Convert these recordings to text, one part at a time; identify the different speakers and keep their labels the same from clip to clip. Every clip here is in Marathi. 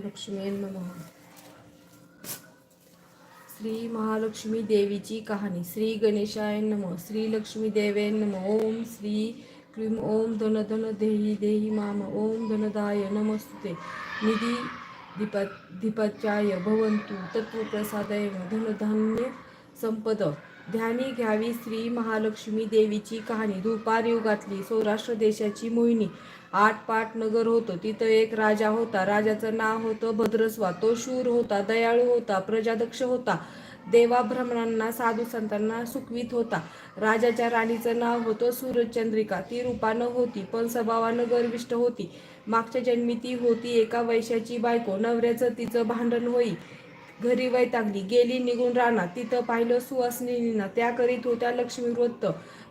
Speaker 1: महालक्ष्मी नमः. श्री महालक्ष्मी देवीची कहाणी. श्री गणेशाय नम. श्री लक्ष्मी देवे नम. ओम श्री क्रीम. ओम धन धन देही देही माम. ओम धनदाय नमस्ते निधी दीपा दीपाचाय भवंतु तत्वप्रसादय धनधान्य संपद. ध्यानी घ्यावी श्री महालक्ष्मी देवीची कहाणी. दुपार युगातली सौराष्ट्र देशाची मोहिनी. आठ पाट नगर होतं. तिथं एक राजा होता. राजाचं नाव होतं भद्रस्वा. तो शूर होता दयाळू होता प्रजादक्ष होता. देवाभ्रमणांना साधू संतांना सुखवीत होता. राजाच्या राणीचं नाव होतं सूरजचंद्रिका. ती रूपानं होती पण स्वभावानं गर्विष्ट होती. मागच्या जन्मी ती होती एका वैशाची बायको. नवऱ्याचं तिचं भांडण होई. घरी वैतागली गेली निघून राहणार. तिथं पाहिलं सुवासिनीनं त्या करीत होत्या लक्ष्मी व्रत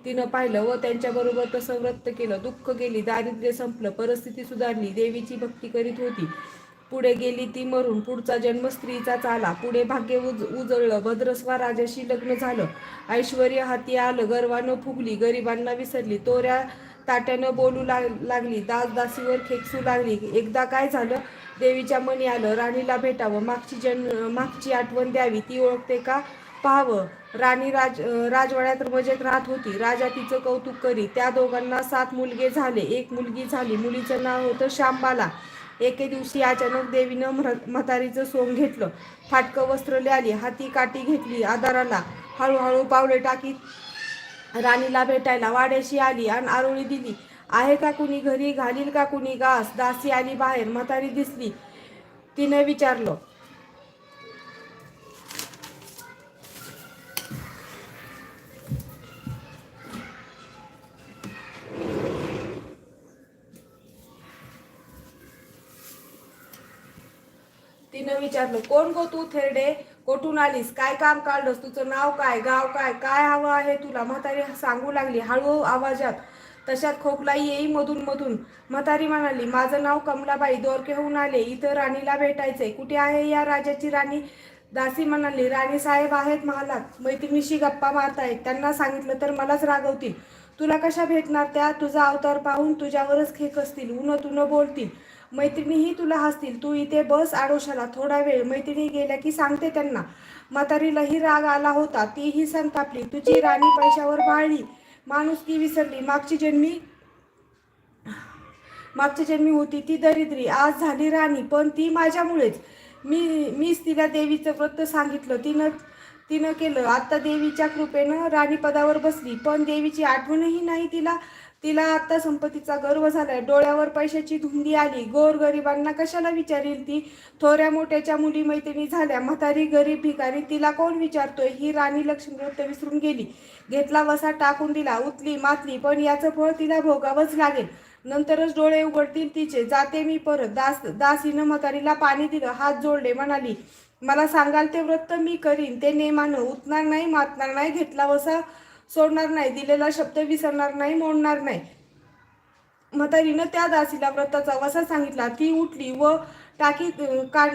Speaker 1: तिनं पाहिलं व त्यांच्याबरोबर तसं व्रत केलं. दुःख गेली दारिद्र्य संपलं परिस्थिती सुधारली देवीची भक्ती करीत होती. पुढे गेली ती मरून पुढचा जन्म स्त्रीचा चाला पुढे भाग्य उज उजळलं भद्रस्वा राजाशी लग्न झालं. ऐश्वर्य हाती आलं गर्वानं फुगली गरिबांना विसरली तोऱ्या ताट्यानं बोलू लाग लागली दास दासीवर खेकसू लागली. एकदा काय झालं? देवीच्या मनी आलं राणीला भेटावं. मागची जन मागची आठवण द्यावी. ती ओळखते का? पाहावं. राणी राज राजवाड्यात मजेत राहत होती. राजा तिचं कौतुक करी त्या दोघांना सात मुलगे झाले. एक मुलगी झाली. मुलीचं नाव होतं शांबाला एके दिवशी अचानक देवीनं म्हातारीचं सोंग घेतलं. फाटकं वस्त्र आली. हाती काठी घेतली आधाराला. हळूहळू पावले टाकीत राणीला भेटायला वाड्याशी आली आणि आरोळी दिली. आहे का कुणी घरी? घालील का कुणी? घास दासी आली बाहेर म्हातारी दिसली. तिने विचारलं. विचारलं कोण गो तू थेरडे? कोठून आलीस? काय काम काढलंस? तुझं नाव काय? गाव काय? काय हवं आहे तुला? म्हातारी सांगू लागली हळू आवाजात. तशात खोकलाई येई मधून मधून. म्हातारी म्हणाली माझं नाव कमलाबाई दोरकेहून आले. इथं राणीला भेटायचंय. कुठे आहे या राजाची राणी? दासी म्हणाली राणी साहेब आहेत महालात. मैत्रिणीशी गप्पा मारतायत. त्यांना सांगितलं तर मलाच रागवतील. तुला कशा भेटणार त्या? तुझा अवतार पाहून तुझ्यावरच खेक असतील. उन तुन बोलतील. मैत्रिणीही तुला हसतील. तू इथे बस आडोशाला थोडा वेळ. मैत्रिणी गेल्या की सांगते त्यांना. म्हातारीलाही राग आला होता. तीही संतापली. तुझी राणी पैशावर भाळली. ती विसरली. मागची जन्मी मागच्या जन्मी होती ती दरिद्री. आज झाली राणी पण ती माझ्यामुळेच. मी मीच तिला देवीचं व्रत सांगितलं. तिनं तिनं केलं. आता देवीच्या कृपेनं राणीपदावर बसली. पण देवीची आठवणही नाही तिला. तिला आता संपत्तीचा गर्व झालाय. डोळ्यावर पैशाची धुंदी आली. गोर गरिबांना कशाला विचारेल ती? थोड्या मोठ्याच्या मुली मैत्रिणी झाल्या. म्हातारी गरीब भिकारी तिला कोण विचारतोय? ही राणी लक्ष्मीवृत्त विसरून गेली. घेतला वसा टाकून दिला. उतली मातली पण याचं फळ तिला भोगावंच लागेल. नंतरच डोळे उघडतील तिचे. जाते मी परत. दास दासीनं म्हातारीला पाणी दिलं. हात जोडले म्हणाली मला सांगाल ते व्रत मी करीन. ते नेमानं. उतणार नाही मातणार नाही. घेतला वसा सोडणार नाही दिलेला शब्द विसरणार नाही मोडणार नाही. म्हातारीनं त्या दासीला व्रताचा वसा सांगितला ती उठली व टाकी का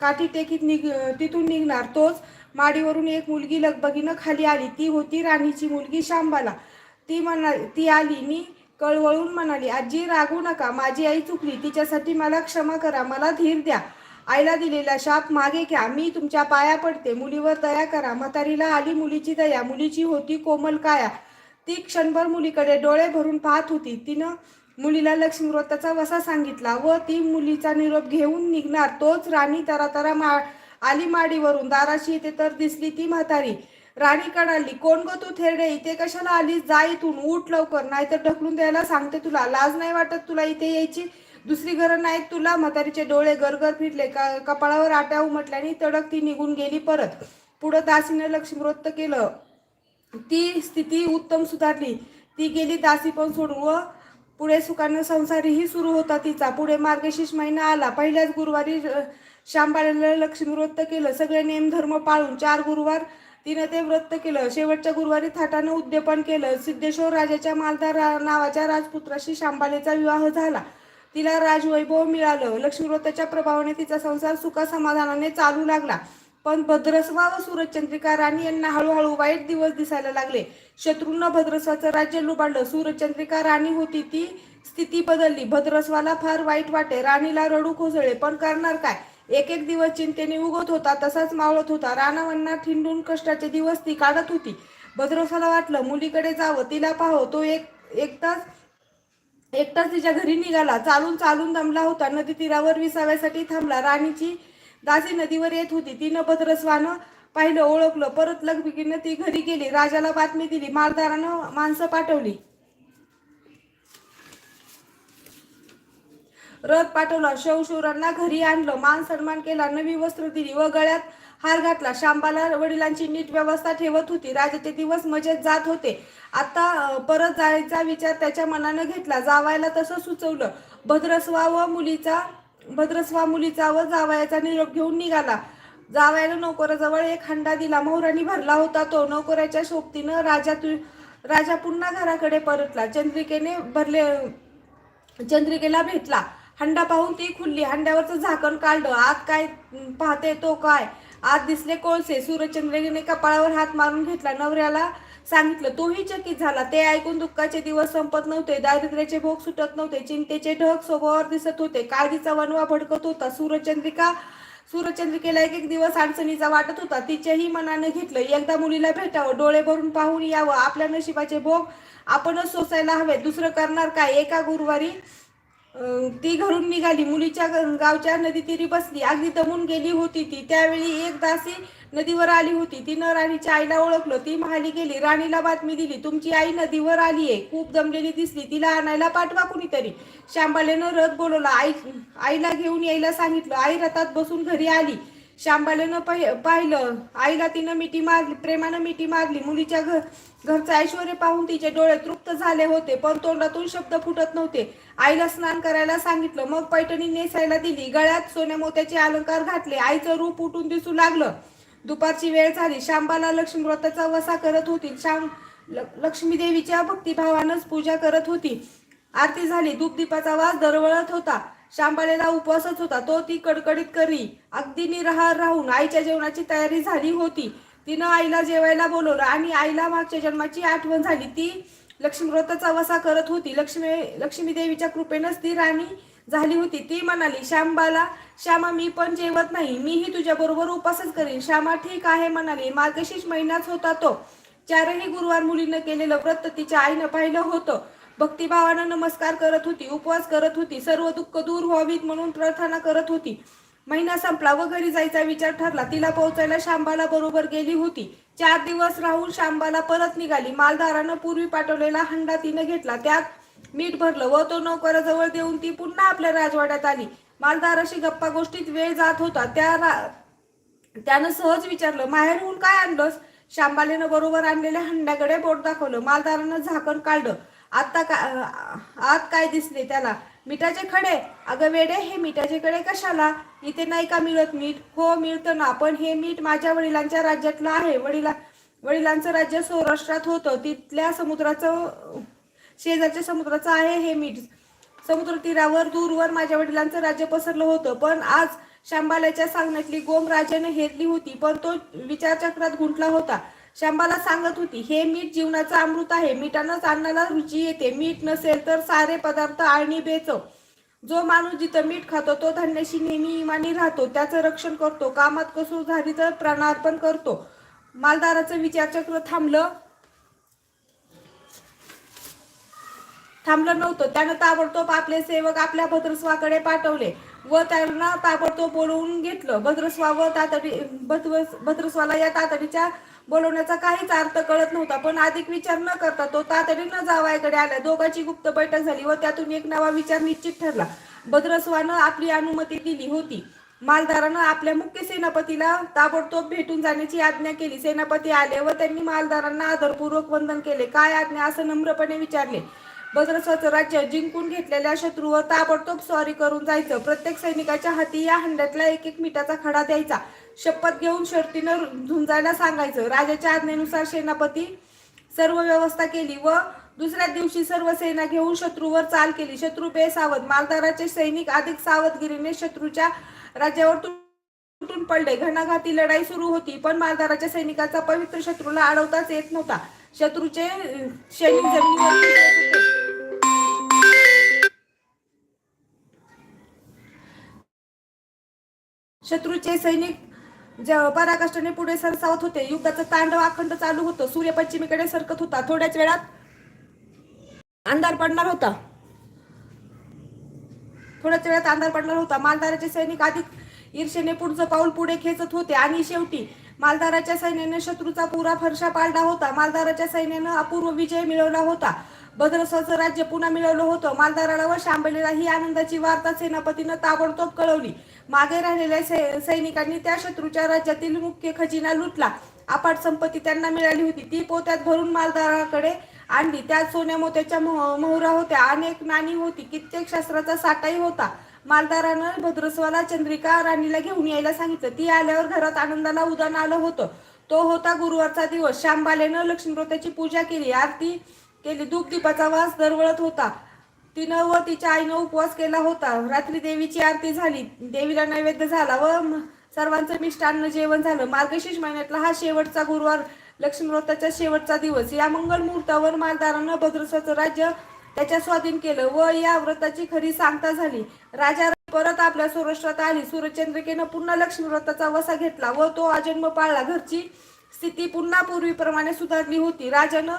Speaker 1: काठी टेकीत निघ तिथून निघणार. तोच माडीवरून एक मुलगी लगबगीनं खाली आली. ती होती राणीची मुलगी शांबाला. ती म्हणा ती आली मी कळवळून म्हणाली आजी रागू नका. माझी आई चुकली. तिच्यासाठी मला क्षमा करा. मला धीर द्या. आईला दिलेला शाप मागे घ्या. मी तुमच्या पाया पडते. मुलीवर दया करा. म्हातारीला आली मुलीची दया. मुलीची होती कोमल काया. ती क्षणभर मुलीकडे डोळे भरून पाहत होती. तिनं मुलीला लक्ष्मीव्रताचा वसा सांगितला व ती मुलीचा निरोप घेऊन निघणार. तोच राणी तरा तरा मा आली माडीवरून. दाराशी येते तर दिसली ती म्हातारी. राणी कणाली कोण ग तू थेरडे? इथे कशाला आलीस? जा इथून. उठ लवकर. नाहीतर ढकलून द्यायला सांगते तुला. लाज नाही वाटत तुला इथे यायची? दुसरी घरं नाहीत तुला म्हातारीचे डोळे गरगर फिरले का कपाळावर आट्या उमटल्याने तडक ती निघून गेली परत. पुढं दासीनं लक्ष्मीवृत्त केलं. ती स्थिती उत्तम सुधारली. ती गेली दासी पण सोडून व पुढे सुखानं संसारीही सुरू होता तिचा. पुढे मार्गशीर्ष महिना आला. पहिल्याच गुरुवारी शांबाळ्याला लक्ष्मीवृत्त लक्ष्मी व्रत केलं. सगळे नेम धर्म पाळून चार गुरुवार तिनं ते व्रत केलं. शेवटच्या गुरुवारी थाटानं उद्यापन केलं. सिद्धेश्वर राजाच्या मालदार नावाच्या राजपुत्राशी शांबालेचा विवाह झाला. तिला राजवैभव मिळालं. लक्ष्मीव्रताच्या प्रभावाने तिचा संसार सुखा समाधानाने चालू लागला. पण भद्रस्वा व सूरजचंद्रिका राणी यांना हळूहळू वाईट दिवस दिसायला लागले. शत्रूंना भद्रस्वाचं राज्य लुबाडलं. सूरजचंद्रिका राणी होती ती स्थिती बदलली. भद्रस्वाला फार वाईट वाटे. राणीला रडू कोसळले. पण करणार काय? एक एक दिवस चिंतेने उगत होता तसाच मावळत होता. रानावन्ना ठिंडून कष्टाचे दिवस ती काढत होती. भद्रस्वाला वाटलं मुलीकडे जावं तिला पाहो तो एक एकदाच एकटाच तिच्या घरी निघाला. चालून चालून दमला होता. नदी तीरावर विसाव्यासाठी थांबला. राणीची दासी नदीवर येत होती. तिनं भद्रस्वानं पाहिलं ओळखलं. परत लगबगीनं ती घरी गेली. राजाला बातमी दिली. मारदारानं माणसं पाठवली. रथ पाठवला. शवशूरांना घरी आणलं. मान सन्मान केला. नवी वस्त्र दिली व गळ्यात हार घातला. शांबाला वडिलांची नीट व्यवस्था ठेवत होती. राजाचे दिवस मजेत जात होते. आता परत जायचा विचार त्याच्या मनानं घेतला. जावायला तसं सुचवलं. भद्रस्वा व मुलीचा भद्रस्वा मुलीचा व जावयाचा निरोप घेऊन निघाला. जावायला नोकराजवळ एक हंडा दिला. मोहरानी भरला होता तो. नोकराच्या शोभतीनं राजा तु राजा पुन्हा घराकडे परतला. चंद्रिकेने भरले चंद्रिकेला भेटला. हंडा पाहून ती खुलली. हंड्यावरचं झाकण काढलं. आत काय पाहते तो काय? आत दिसले कोळसे. सूर्यचंद्रने कपाळावर हात मारून घेतला. नवऱ्याला सांगितलं तोही चकित झाला. ते ऐकून दुःखाचे दिवस संपत नव्हते. दारिद्र्याचे भोग सुटत नव्हते. चिंतेचे ढग स्वभावावर दिसत होते. काळजीचा वनवा भडकत होता. सूर्यचंद्रिका सूर्यचंद्रिकेला एक एक दिवस अडचणीचा वाटत होता. तिच्याही मनाने घेतलं एकदा मुलीला भेटावं. डोळे भरून पाहून यावं. आपल्या नशिबाचे भोग आपणच सोसायला हवे दुसरं करणार काय? एका गुरुवारी ती घरून निघाली. मुलीच्या गावच्या नदी तिरी बसली. अगदी दमून गेली होती ती. त्यावेळी एक दासी नदीवर आली होती. तिनं राणीच्या आईला ओळखलं. ती महाली गेली. राणीला बातमी दिली. तुमची आई नदीवर आली आहे. खूप दमलेली दिसली. तिला आणायला पाठवा कुणीतरी. शांबालेनं रथ बोलवला. आई आईला घेऊन यायला सांगितलं. आई रथात बसून घरी आली. शांबालेनं पाहि- पाहिलं. आईला तिनं मिठी मारली प्रेमानं मिठी मारली. मुलीच्या घर घरचं ऐश्वर पाहून तिचे डोळे तृप्त झाले होते पण तोंडातून शब्द फुटत नव्हते. आईला स्नान करायला सांगितलं मग पैठणी नेसायला दिली. गळ्यात सोन्या मोत्याचे अलंकार घातले. आईचं रूप उठून दिसू लागलं. दुपारची वेळ झाली. शांबाला लक्ष्मी व्रताचा वसा करत होती. शाम ल- लक्ष्मी देवीच्या भक्तिभावानंच पूजा करत होती. आरती झाली. धूपदीपाचा वास दरवळत होता. शांबालेला उपवासच होता. तो ती कडकडीत करी. अगदी निराहार राहून आईच्या जेवणाची तयारी झाली होती. तिनं आईला जेवायला बोलवलं आणि आईला मागच्या जन्माची आठवण झाली. ती लक्ष्मी व्रताचा वसा करत होती. लक्ष्मी लक्ष्मी देवीच्या कृपेनंच ती राणी झाली होती. ती म्हणाली श्यामबाला श्यामा मी पण जेवत नाही. मीही तुझ्या बरोबर उपासच करीन. श्यामा ठीक आहे म्हणाली. मार्गशीर्ष महिनाच होता तो. चारही गुरुवार मुलीनं केलेलं व्रत तिच्या आईनं पाहिलं होतं. भक्तिभावानं नमस्कार करत होती उपवास करत होती सर्व दुःख दूर व्हावीत म्हणून प्रार्थना करत होती. महिना संपला व घरी जायचा विचार ठरला. तिला पोहोचायला शांबाला बरोबर गेली होती. चार दिवस राहून शांबाला परत निघाली. मालदारानं पूर्वी पाठवलेला हंडा तिनं घेतला. त्यात मीठ भरलं व तो नोकराजवळ देऊन ती पुन्हा आपल्या राजवाड्यात आली. मालदाराशी गप्पा गोष्टीत वेळ जात होता. त्या रा- त्यानं सहज विचारलं माहेरहून काय आणलंस? शांबालेनं बरोबर आणलेल्या हंड्याकडे बोट दाखवलं. मालदारानं झाकण काढलं. आता का आत काय दिसले त्याला? मिठाचे खडे? अगं वेडे हे मिठाचे खडे कशाला? इथे नाही का मिळत मीठ? हो मिळतं ना पण हे मीठ माझ्या वडिलांच्या राज्यातलं आहे. वडिला वडिलांचं राज्य सौराष्ट्रात होतं. तिथल्या समुद्राचं शेजारच्या समुद्राचं आहे हे मीठ. समुद्र तीरावर दूरवर माझ्या वडिलांचं राज्य पसरलं होतं. पण आज शांबाल्याच्या सांगण्यातली गोम राजाने हेरली होती पण तो विचारचक्रात गुंतला होता. शांबाला सांगत होती हे मीठ जीवनाचं अमृत आहे. मिठानंच अन्नाला रुची येते. मीठ नसेल तर सारे पदार्थ आळणी बेचव जो माणूस जिथं मीठ खातो तो धान्याशी नेहमी इमानी राहतो. त्याचं रक्षण करतो. कामात कसूर झाली तर प्राणार्पण करतो. मालदाराचं विचारचक्र थांबलं. थांबलं नव्हतं. त्यानं ताबडतोब आपले सेवक आपल्या भद्रस्वाकडे पाठवले व त्यांना ताबडतोब बोलवून घेतलं. भद्रस्वा व तातडी भद्रस भद्रस्वाला या तातडीच्या बोलवण्याचा काहीच अर्थ कळत नव्हता पण अधिक विचार न करता तो तातडीनं जावायकडे आला. दोघांची गुप्त बैठक झाली व त्यातून एक नवा विचार निश्चित ठरला. भद्रस्वानं आपली अनुमती दिली होती. मालदारानं आपल्या मुख्य सेनापतीला ताबडतोब भेटून जाण्याची आज्ञा केली. सेनापती आले व त्यांनी मालदारांना आदरपूर्वक वंदन केले. काय आज्ञा? असं नम्रपणे विचारले. भद्रस्वाचं राज्य जिंकून घेतलेल्या शत्रूवर ताबडतोब स्वारी करून जायचं. प्रत्येक सैनिकाच्या हाती या हंड्यातला एक एक मिठाचा खडा द्यायचा. शपथ घेऊन शर्तीनं झुंजायला सांगायचं. राजाच्या आज्ञेनुसार सेनापती सर्व व्यवस्था केली व दुसऱ्या दिवशी सर्व सेना घेऊन शत्रूवर चाल केली. शत्रू बेसावध मालदाराचे सैनिक अधिक सावधगिरीने शत्रूच्या राज्यावर तुटून पडले. घणाघाती लढाई सुरू होती पण मालदाराच्या सैनिकाचा पवित्र शत्रूला अडवताच येत नव्हता. शत्रूचे सैनिक जमिनीवर शत्रूचे सैनिक पराकाष्ठाने पुढे सरसावत होते युद्धाचं तांडव अखंड चालू होतं. सूर्य पश्चिमेकडे सरकत होता. थोड्याच वेळात अंधार पडणार होता. थोड्याच वेळात अंधार पडणार होता. मालदाराचे सैनिक अधिक ईर्षेने पुढचं पाऊल पुढे खेचत होते. आणि शेवटी मालदाराच्या सैन्याने शत्रूचा पुरा फरशा पाडला होता. मालदाराच्या सैन्यानं अपूर्व विजय मिळवला होता. भद्रस्वाचं राज्य पुन्हा मिळवलं होतं. मालदाराला व शांबलीला ही आनंदाची वार्ता सेनापतीनं ताबडतोब कळवली. मागे राहिलेल्या सै- सैनिकांनी त्या शत्रूच्या राज्यातील मुख्य खजिना लुटला. अपाट संपत्ती त्यांना मिळाली होती. ती पोत्यात भरून मालदाराकडे आणली. त्यात सोन्या मोत्याच्या मोहरा होत्या. अनेक नाणी होती. कित्येक शस्त्राचा साठाही होता. मालदारानं भद्रस्वाला चंद्रिका राणीला घेऊन यायला सांगितलं. ती आल्यावर घरात आनंदाला उदान आलं होतं. तो होता गुरुवारचा दिवस. श्यामबालेनं लक्ष्मीव्रताची पूजा केली. आरती केली. धूप दीपाचा वास दरवळत होता. तिनं व तिच्या आईनं उपवास केला होता. रात्री देवीची आरती झाली. देवीला नैवेद्य झाला व सर्वांचं मिष्टान्न जेवण झालं. मार्गशीर्ष महिन्यातला हा शेवटचा गुरुवार लक्ष्मीव्रताचा शेवटचा दिवस. या मंगल मुहूर्तावर मालदारानं भद्रस्वाचं राज्य त्याच्या स्वाधीन केलं. व या व्रताची खरी सांगता झाली. राजा परत आपल्या स्वराष्ट्रात आली. सूर्यचंद्रिकेनं पुन्हा लक्ष्मी व्रताचा वसा घेतला व तो अजन्म पाळला. घरची स्थिती पुन्हा पूर्वीप्रमाणे सुधारली होती. राजानं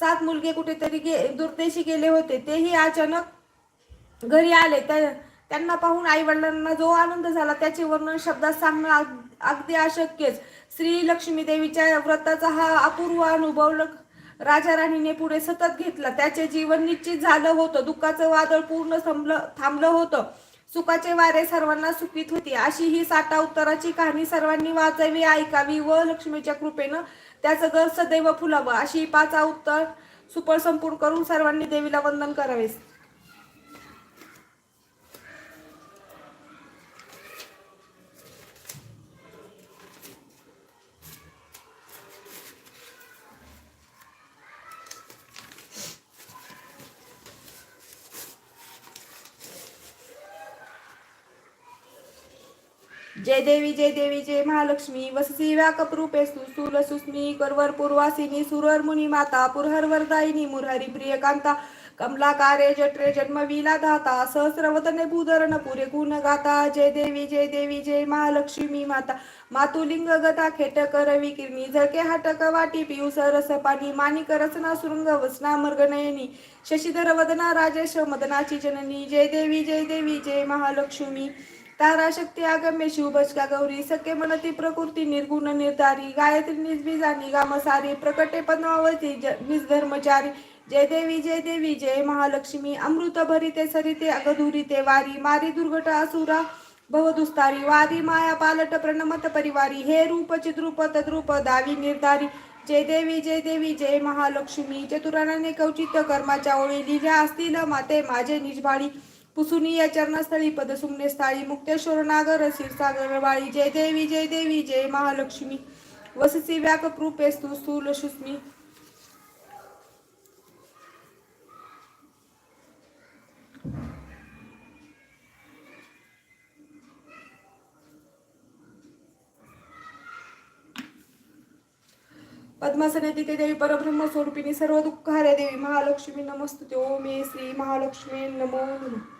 Speaker 1: सात मुलगे कुठेतरी गे दुर्देशी गेले होते. तेही अचानक घरी आले. त्यांना पाहून आई वडिलांना जो आनंद झाला त्याचे वर्णन शब्दात सांगणं अग- अगदी अशक्यच. श्री लक्ष्मी देवीच्या व्रताचा हा अपूर्व अनुभव राजा राणीने पुढे सतत घेतला. त्याचे जीवन निश्चित झालं होतं. दुःखाचं वादळ पूर्ण थांबलं थांबलं होतं. सुखाचे वारे सर्वांना सुखीत होती. अशी ही साठा उत्तराची कहाणी सर्वांनी वाचावी ऐकावी व लक्ष्मीच्या कृपेनं त्याचं घर सदैव फुलावं. अशी ही पाच उत्तर सुपर संपूर्ण करून सर्वांनी देवीला वंदन करावे जय देवी जय देवी जय महालक्ष्मी वससी व्याकपरूपे सुसूल सुस्मी करवर पूर्वासिनी सुरर मुनी माता पुरहर वरदायिनी मुरहरी प्रियकांता कमलाकारे जठरे जन्मविला धाता सहस्रवतने भूधरण पुरे गुण गाता जय देवी जय देवी जय महालक्ष्मी माता मातुलिंग गता खेट करवी किरणी झळके हाटक वाटी पियू सरस पाणी माणिक रचना सुरंग वसना मर्ग नयनी शशीधर वदना राजेश मदनाची जननी जय देवी जय देवी जय महालक्ष्मी. तारा शक्ती आगम्य शिवबचका गौरी सखे मनती प्रकृती निर्गुण निर्धारी गायत्री निजबीजानी गामसारी प्रकटे पद्मावती निजधर्मचारी. जय देवी जय देवी जय महालक्ष्मी. अमृत भरिते सरिते अगधुरिते वारी. मारी दुर्घट असुरा भवदुस्तारी वारी माया पालट प्रणमत परिवारी. हे रूप चिद्रूप तद्रूप दावी निर्धारी. जय देवी जय देवी जय महालक्ष्मी. चतुरानाने कौचित कर्माच्या ओळी लिहिल्या असतील माते माझे निजभाळी पुसुनी या चरणस्थळी पदसुमने स्थाळी मुक्तेश्वर नागर क्षीरसागर वाळी जय देवी जय देवी जय महालक्ष्मी. वससी व्याकप्रूपे स्तु स्थूल शुस्मी पद्मासने तिथे देवी परब्रह्म स्वरूपिणी सर्व दुःख हरे देवी महालक्ष्मी नमस्तुते ओम ये श्री महालक्ष्मी नमो नमः.